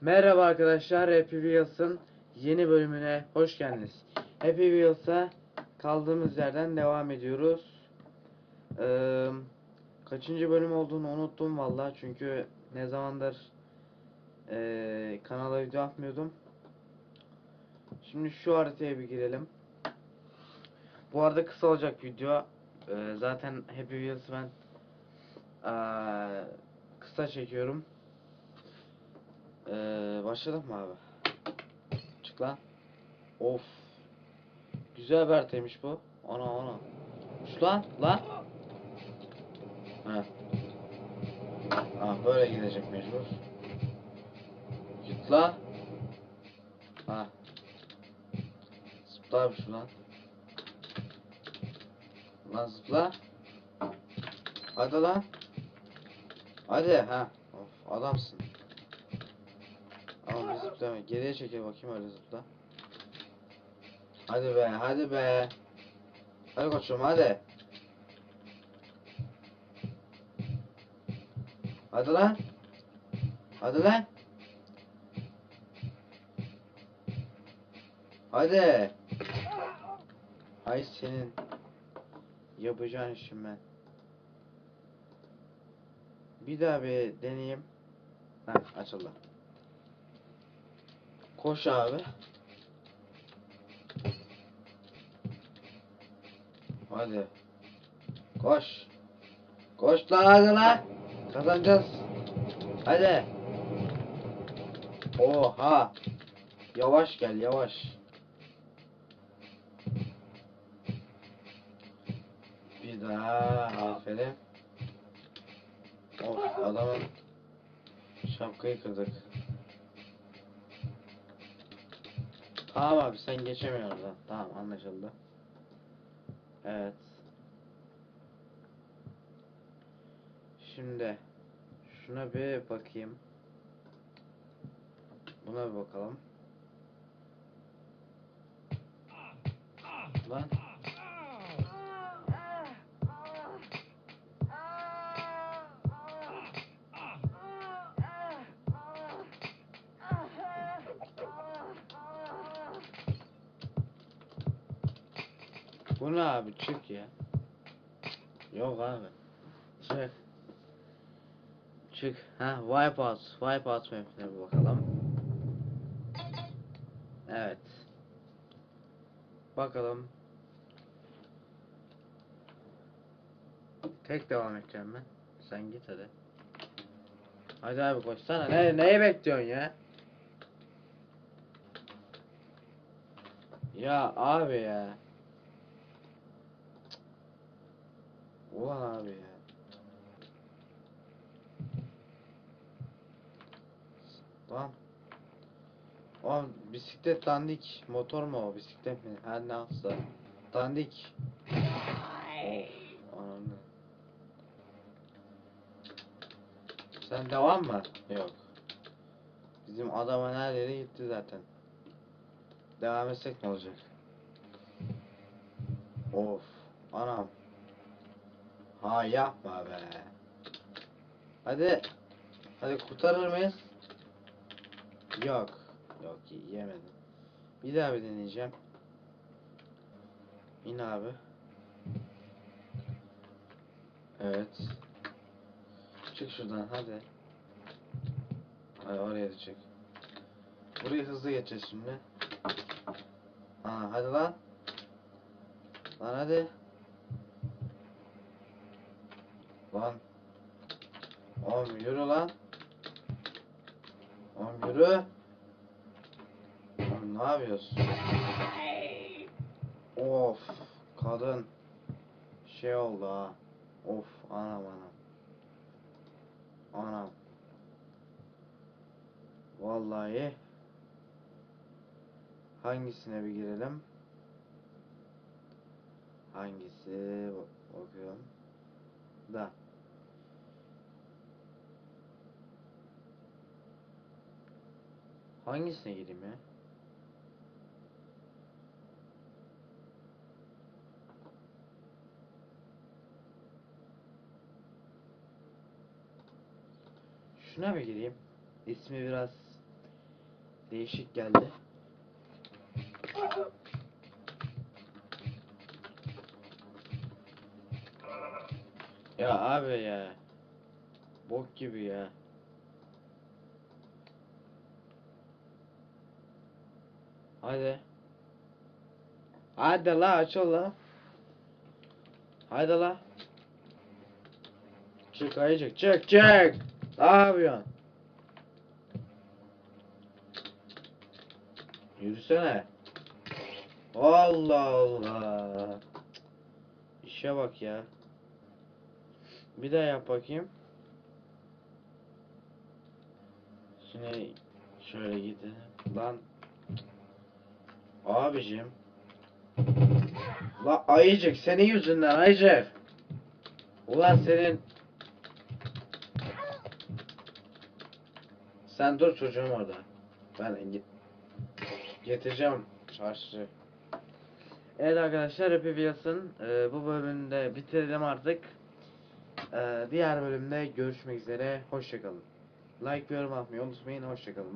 Merhaba arkadaşlar, Happy Wheels'ın yeni bölümüne hoş geldiniz. Happy Wheels'a kaldığımız yerden devam ediyoruz. Ee, kaçıncı bölüm olduğunu unuttum valla çünkü ne zamandır ee, kanala video atmıyordum. Şimdi şu haritaya bir girelim. Bu arada kısa olacak video. Ee, zaten Happy Wheels'ı ben aa, kısa çekiyorum. Ee, başladık mı abi? Çık lan. Of. Güzel bir bu. Ana ana. Şu lan lan. Ha. Ha böyle gidecek mecbur. Git lan. Ha. Zıpla abi şu lan. Lan zıpla. Hadi lan. Hadi ha. Of adamsın. Ama bir zıplama. Geriye çekil bakayım öyle zıpla. Hadi be, hadi be. Hadi koçum hadi. Hadi lan. Hadi lan. Hadi. Ay senin yapacağın işim ben. Bir daha bir deneyeyim. Heh açıldı. Koş abi. Hadi. Koş. Koş lan hadi lan. Kazanacağız. Hadi. Oha. Yavaş gel yavaş. Bir daha aferin. Of adamın şapkayı kırdık. Tamam abi sen geçemiyorsun oradan. Tamam anlaşıldı. Evet. Şimdi şuna bir bakayım. Buna bir bakalım. Lan bu ne abi çık ya. Yok abi. Çık. Çık. Ha Wipeout. Wipeout map'ine bir bakalım. Evet. Bakalım. Tek devam edeceğim ben. Sen git hadi. Hadi abi koşsana. Ne, neyi bekliyorsun ya? Ya abi ya. Ulan abi ya. Lan. Oğlum bisiklet dandik. Motor mu o bisiklet mi? Her ne yapsa. Dandik. Ananı. Sen devam mı? Yok. Bizim adamın her gitti zaten. Devam etsek ne olacak? Of. Anam. Ha yapma be. Hadi. Hadi kurtarır mıyız? Yok. Yok yemedim. Bir daha bir deneyeceğim. İn abi. Evet. Çık şuradan hadi. Hadi oraya da çık. Burayı hızlı geçeceğiz şimdi. Aa hadi lan. Lan hadi. Lan. Oğlum yürü lan. Oğlum yürü. Oğlum ne yapıyorsun? Of. Kadın. Şey oldu ha. Of anam anam. Anam. Vallahi. Hangisine bir girelim? Hangisi? Bak- Bakıyorum. Da. Hangisine gireyim ya? Şuna bir gireyim. İsmi biraz değişik geldi. Ya abi ya. Bok gibi ya. Hadi. Hadi la açıl la. Hadi la. Çık ayıcık çık çık. Ne yapıyorsun? Yürüsene. Allah Allah. İşe bak ya. Bir daha yap bakayım. Şimdi şöyle gidelim. Lan. Abicim. La ayıcık senin yüzünden ayıcık. Ulan senin. Sen dur çocuğum orada. Ben git. Getireceğim çarşı. Evet arkadaşlar Happy Wheels'ın e, bu bölümünü de bitirelim artık. E, diğer bölümde görüşmek üzere. Hoşçakalın. Like ve yorum atmayı unutmayın. Hoşçakalın.